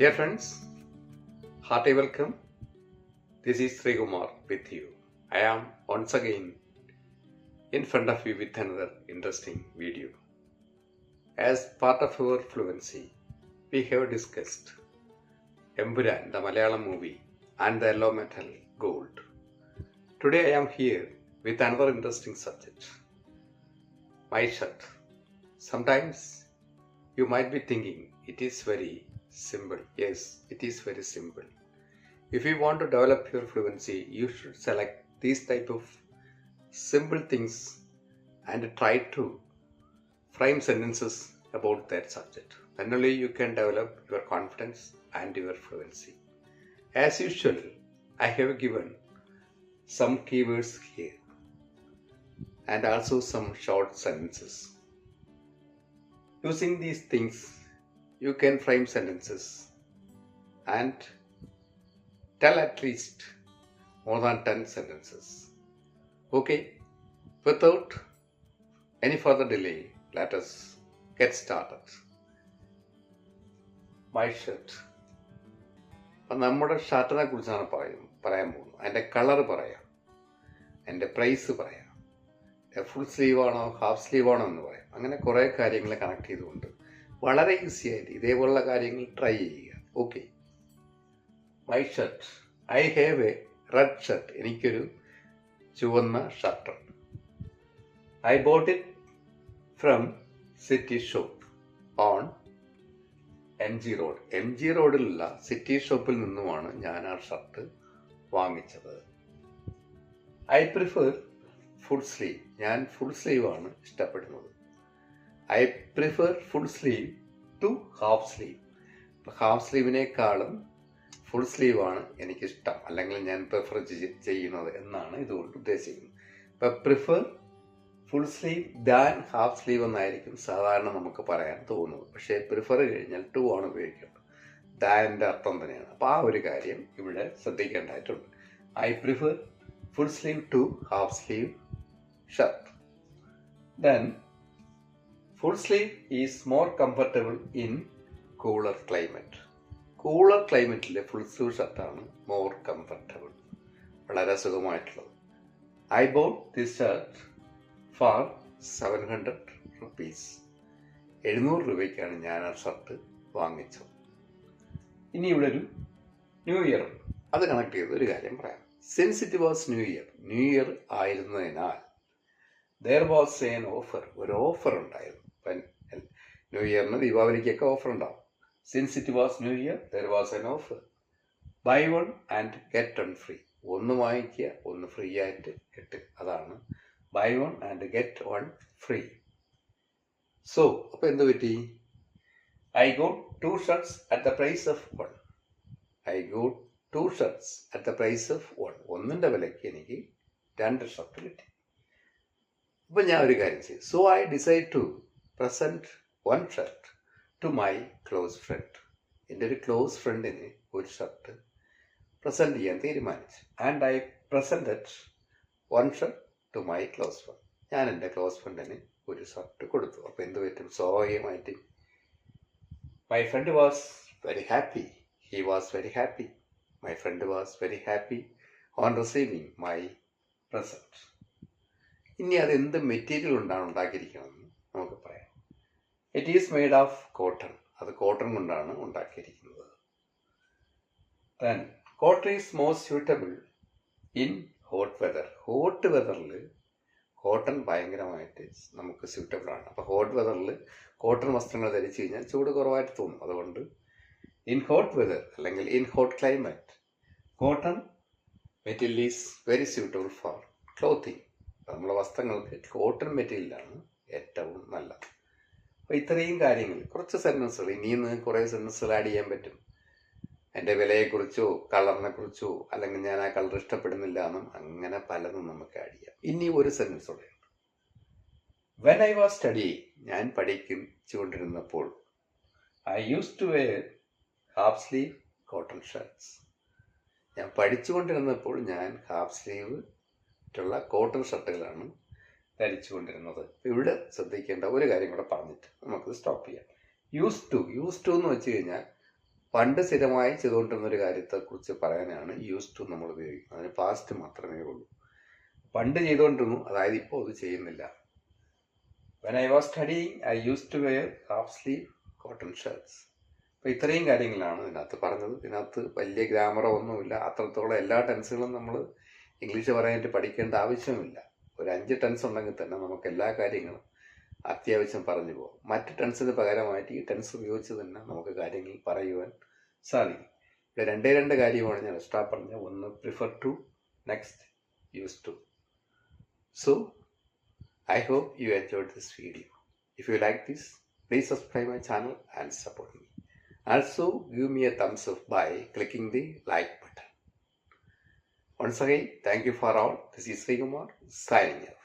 Dear friends, hearty welcome. This is Sri Kumar with you. I am once again in front of you with another interesting video. As part of our fluency, we have discussed Empuran, the Malayalam movie, and the yellow metal gold. Today I am here with another interesting subject my shirt. Sometimes you might be thinking it is very simple. Yes, it is very simple. If you want to develop your fluency, you should select these type of simple things and try to frame sentences about that subject. Then only you can develop your confidence and your fluency. As usual, I have given some keywords here and also some short sentences. Using these things, you can frame sentences and tell at least more than 10 sentences. Okay, without any further delay, let us get started. My shirt. അപ്പം നമ്മുടെ ഷർട്ടിനെ കുറിച്ചാണ് പറയും പറയാൻ പോകുന്നത് അതിന്റെ colour പറയാം അതിന്റെ price പറയാം ഫുൾ സ്ലീവ് ആണോ ഹാഫ് സ്ലീവ് ആണോ എന്ന് പറയാം അങ്ങനെ കുറേ കാര്യങ്ങൾ കണക്ട് ചെയ്തുകൊണ്ട് വളരെ ഈസി ആയിട്ട് ഇതേപോലുള്ള കാര്യങ്ങൾ ട്രൈ ചെയ്യുക. Okay my shirt I have a red shirt എനിക്കൊരു ചുവന്ന shirt. I bought it from city shop on M G road M G റോഡിലുള്ള സിറ്റി ഷോപ്പിൽ നിന്നുമാണ് ഞാൻ ആ ഷർട്ട് വാങ്ങിച്ചത്. ഐ പ്രിഫർ ഫുൾ സ്ലീവ് ഞാൻ ഫുൾ സ്ലീവാണ് ഇഷ്ടപ്പെടുന്നത്. I prefer full sleeve to half sleeve half സ്ലീവിനേക്കാളും full sleeve ആണ് എനിക്കിഷ്ടം. അല്ലെങ്കിൽ ഞാൻ പ്രിഫർ ചെയ്യുന്നത് എന്നാണ് ഇതുകൊണ്ട് ഉദ്ദേശിക്കുന്നത്. ഇപ്പം prefer full sleeve than half sleeve എന്നായിരിക്കും സാധാരണ നമുക്ക് പറയാൻ തോന്നുന്നത്. പക്ഷേ പ്രിഫർ കഴിഞ്ഞാൽ ടു ആണ് ഉപയോഗിക്കുന്നത് ദാന്റെ അർത്ഥം തന്നെയാണ്. അപ്പോൾ ആ ഒരു കാര്യം ഇവിടെ ശ്രദ്ധിക്കേണ്ടതായിട്ടുണ്ട്. I prefer full sleeve to half sleeve shirt Then, full sleeve is more comfortable in cooler climate cooler ക്ലൈമറ്റിലെ full sleeve ഷർട്ടാണ് മോർ കംഫർട്ടബിൾ വളരെ സുഖമായിട്ടുള്ളത്. I bought this shirt for seven hundred rupees എഴുന്നൂറ് രൂപയ്ക്കാണ് ഞാൻ ആ ഷർട്ട് വാങ്ങിച്ചത്. ഇനി ഇവിടെ ഒരു ന്യൂ ഇയർ അത് കണക്ട് ചെയ്ത് ഒരു കാര്യം പറയാം. Since it was new year new year ആയിരുന്നതിനാൽ there was an offer ഒരു ഓഫർ ഉണ്ടായിരുന്നു. ന്യൂ ഇയറിന് ദീപാവലിക്കൊക്കെ ഓഫർ ഉണ്ടാവും. Since it was new year there was an offer buy one and get one free ഒന്ന് വാങ്ങിക്കുക ഒന്ന് ഫ്രീ ആയിട്ട് കിട്ടുക. അതാണ് buy one and get one free so അപ്പോൾ എന്ത് പറ്റി? I got two shirts at the price of one I got two shirts at the price of one ഒന്നിന്റെ വിലയ്ക്ക് എനിക്ക് രണ്ട് ഷർട്ട് കിട്ടി. അപ്പം ഞാൻ ഒരു കാര്യം ചെയ്യും so I decide to present one shirt to my close friend എന്റെ ഒരു ക്ലോസ് ഫ്രണ്ടിന് ഒരു ഷർട്ട് പ്രസന്റ് ചെയ്യാൻ തീരുമാനിച്ചു. And I presented one shirt to my close friend ഞാൻ എന്റെ ക്ലോസ് ഫ്രണ്ടിന് ഒരു ഷർട്ട് കൊടുത്തു. അപ്പോൾ എന്ത് പറ്റും? സ്വാഭാവികമായിട്ട് my friend was very happy he was very happy my friend was very happy on receiving my present ഇനി അത് എന്ത് മെറ്റീരിയൽ കൊണ്ടാണ് പറയാം it is made of cotton അത് കോട്ടൺ കൊണ്ടാണ് ഉണ്ടാക്കിയിരിക്കുന്നത്. Then cotton is most suitable in hot weather hot വെതറിൽ cotton ഭയങ്കരമായിട്ട് നമുക്ക് സ്യൂട്ടബിൾ ആണ്. അപ്പോൾ ഹോട്ട് വെതറിൽ കോട്ടൺ വസ്ത്രങ്ങൾ ധരിച്ചു കഴിഞ്ഞാൽ ചൂട് കുറവായിട്ട് തോന്നും. അതുകൊണ്ട് ഇൻ ഹോട്ട് വെതർ അല്ലെങ്കിൽ in hot climate cotton material is very suitable for clothing നമ്മളെ വസ്ത്രങ്ങൾക്ക് കോട്ടൺ മെറ്റീരിയലാണ് ഏറ്റവും നല്ലത്. അപ്പോൾ ഇത്രയും കാര്യങ്ങൾ. കുറച്ച് സെന്റൻസുകൾ ഇനിയും കുറേ സെന്റൻസുകൾ ആഡ് ചെയ്യാൻ പറ്റും. എന്റെ വിലയെക്കുറിച്ചോ കളറിനെ കുറിച്ചോ അല്ലെങ്കിൽ ഞാൻ ആ കളർ ഇഷ്ടപ്പെടുന്നില്ല എന്നും അങ്ങനെ പലതും നമുക്ക് ആഡ് ചെയ്യാം. ഇനി ഒരു സെന്റൻസ് ഉണ്ട് വെൻ ഐ വാസ് സ്റ്റഡി ഞാൻ പഠിച്ചുകൊണ്ടിരുന്നപ്പോൾ I use to wear half sleeve cotton shirts ഞാൻ പഠിച്ചുകൊണ്ടിരുന്നപ്പോൾ ഞാൻ ഹാഫ് സ്ലീവ് ുള്ള കോട്ടൺ ഷർട്ടുകളാണ് ധരിച്ചുകൊണ്ടിരുന്നത്. ഇവിടെ ശ്രദ്ധിക്കേണ്ട ഒരു കാര്യം കൂടെ പറഞ്ഞിട്ട് നമുക്ക് സ്റ്റോപ്പ് ചെയ്യാം. യൂസ് ടു യൂസ് ടു എന്ന് വെച്ച് കഴിഞ്ഞാൽ പണ്ട് സ്ഥിരമായി ചെയ്തുകൊണ്ടിരുന്ന ഒരു കാര്യത്തെക്കുറിച്ച് പറയാനാണ് യൂസ് ടു നമ്മൾ ഉപയോഗിക്കുന്നത്. അതിന് പാസ്റ്റ് മാത്രമേ ഉള്ളൂ. പണ്ട് ചെയ്തുകൊണ്ടിരുന്നു അതായത് ഇപ്പോൾ അത് ചെയ്യുന്നില്ല. When I was studying I use to wear half sleeve cotton shirts അപ്പോൾ ഇത്രയും കാര്യങ്ങളാണ് ഇതിനകത്ത് പറഞ്ഞത്. ഇതിനകത്ത് വലിയ ഗ്രാമറോ ഒന്നുമില്ല. അത്രത്തോളം എല്ലാ ടെൻസുകളും നമ്മൾ ഇംഗ്ലീഷ് പറയാനായിട്ട് പഠിക്കേണ്ട ആവശ്യമില്ല. ഒരു അഞ്ച് ടെൻസ് ഉണ്ടെങ്കിൽ തന്നെ നമുക്ക് എല്ലാ കാര്യങ്ങളും അത്യാവശ്യം പറഞ്ഞു പോകും മറ്റ് ടെൻസിന് പകരമായിട്ട് ഈ ടെൻസ് ഉപയോഗിച്ച് തന്നെ നമുക്ക് കാര്യങ്ങൾ പറയുവാൻ സാധിക്കും. ഇവിടെ രണ്ടേ രണ്ട് കാര്യമാണ് ഞാൻ എക്സ്ട്രാ പറഞ്ഞ ഒന്ന് prefer to next use to so I hope you enjoyed this video if you like this please subscribe my channel and support me Also, give me a thumbs of by clicking the like button. Once again, thank you for all. This is Sri Kumar signing off.